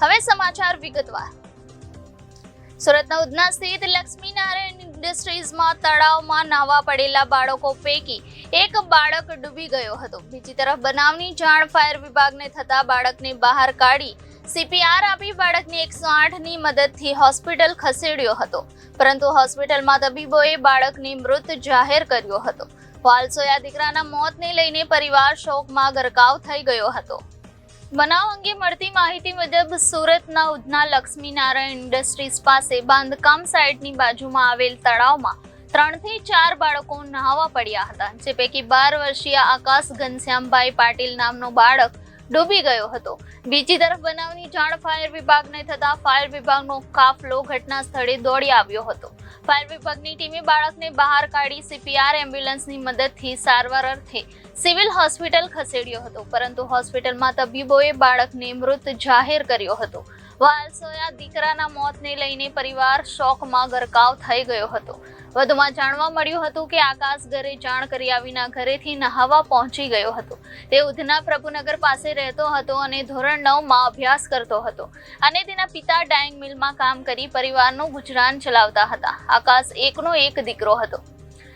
હવે સમાચાર વિગતવાર. સુરતના ઉધના સ્થિત લક્ષ્મીનારાયણ ઇન્ડસ્ટ્રીઝમાં તળાવમાં નાહવા પડેલા બાળકો પૈકી એક બાળક ડૂબી ગયો હતો. બીજી તરફ બનાવની જાણ ફાયર વિભાગને થતા બાળકને બહાર કાઢી સીપીઆર આપી બાળકને એકસો આઠની મદદથી હોસ્પિટલ ખસેડ્યો હતો. પરંતુ હોસ્પિટલમાં તબીબોએ બાળકને મૃત જાહેર કર્યો હતો. વાલસોયા દીકરાના મોતને લઈને પરિવાર શોકમાં ગરકાવ થઈ ગયો હતો. બનાવ અંગે મળતી માહિતી મુજબ સુરતના ઉધના લક્ષ્મીનારાયણ ઇન્ડસ્ટ્રીઝ પાસે બાંધકામ સાઇટની બાજુમાં આવેલ તળાવમાં ત્રણથી ચાર બાળકો નહાવા પડ્યા હતા, જે પૈકી બાર વર્ષીય આકાશ ઘનશ્યામભાઈ પાટીલ નામનો બાળક ડૂબી ગયો હતો. બીજી તરફ બનાવની જાણ ફાયર વિભાગને થતાં ફાયર વિભાગનો કાફલો ઘટના સ્થળે દોડી આવ્યો હતો. ફાયર વિભાગની ટીમે બાળકને બહાર કાઢી સીપીઆર એમ્બ્યુલન્સની મદદથી સારવાર અર્થે સિવિલ હોસ્પિટલ ખસેડ્યો હતો. પરંતુ હોસ્પિટલમાં તબીબોએ બાળકને મૃત જાહેર કર્યો હતો. વાલસોયા દીકરાના મોતને લઈને પરિવાર શોકમાં ગરકાવ થઈ ગયો હતો. વધુમાં જાણવા મળ્યું હતું કે આકાશ ઘરે જાણ કર્યા વિના ઘરેથી નહાવા પહોંચી ગયો હતો. તે ઉધના પ્રભુનગર પાસે રહેતો હતો અને ધોરણ નવમાં અભ્યાસ કરતો હતો અને તેના પિતા ડાઇંગ મિલમાં કામ કરી પરિવારનું ગુજરાન ચલાવતા હતા. આકાશ એકનો એક દીકરો હતો.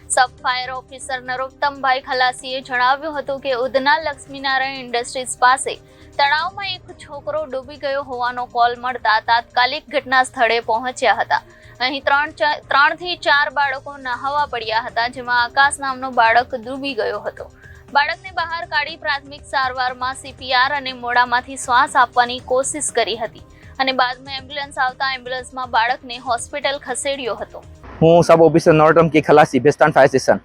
સબ ફાયર ઓફિસર નરોત્તમભાઈ ખલાસીએ જણાવ્યું હતું કે ઉધના લક્ષ્મીનારાયણ ઇન્ડસ્ટ્રીઝ પાસે તળાવમાં એક છોકરો ડૂબી ગયો હોવાનો કોલ મળતા તાત્કાલિક ઘટના સ્થળે પહોંચ્યા હતા. અહીં ત્રણ ત્રણથી ચાર બાળકો નહાવા પડ્યા હતા, જેમાં આકાશ નામનો બાળક ડૂબી ગયો હતો. બાળકને બહાર કાઢી પ્રાથમિક સારવારમાં સીપીઆર અને મોડામાંથી શ્વાસ આપવાની કોશિશ કરી હતી અને બાદમાં એમ્બ્યુલન્સ આવતા એમ્બ્યુલન્સમાં બાળકને હોસ્પિટલ ખસેડ્યો હતો. હું સબ ઓફિસર નોરટમ કે Khalasi Bhestan fire station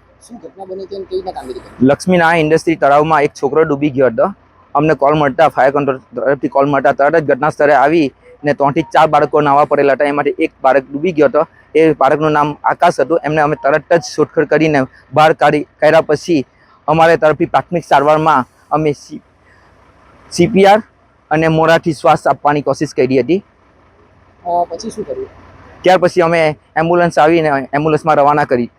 Laxminarayan industry તળાવમાં એક છોકરો ડૂબી ગયો હતો. અમને કોલ મળતા ફાયર કંટ્રોલ તરફથી કોલ મળતા તરત જ ઘટના સ્થળે આવી ને ત્રણથી ચાર બાળકો નાવા પડેલા હતા. એમાંથી એક બાળક ડૂબી ગયો હતો. એ બાળકનું નામ આકાશ હતું. એમને અમે તરત જ શોધખોળ કરીને બહાર કાઢી કાઢ્યા પછી અમારે તરફથી પ્રાથમિક સારવારમાં અમે સી સીપીઆર અને મોરાથી શ્વાસ આપવાની કોશિશ કરી હતી. પછી શું કર્યું? ત્યાર પછી અમે એમ્બ્યુલન્સ આવીને એમ્બ્યુલન્સમાં રવાના કરી.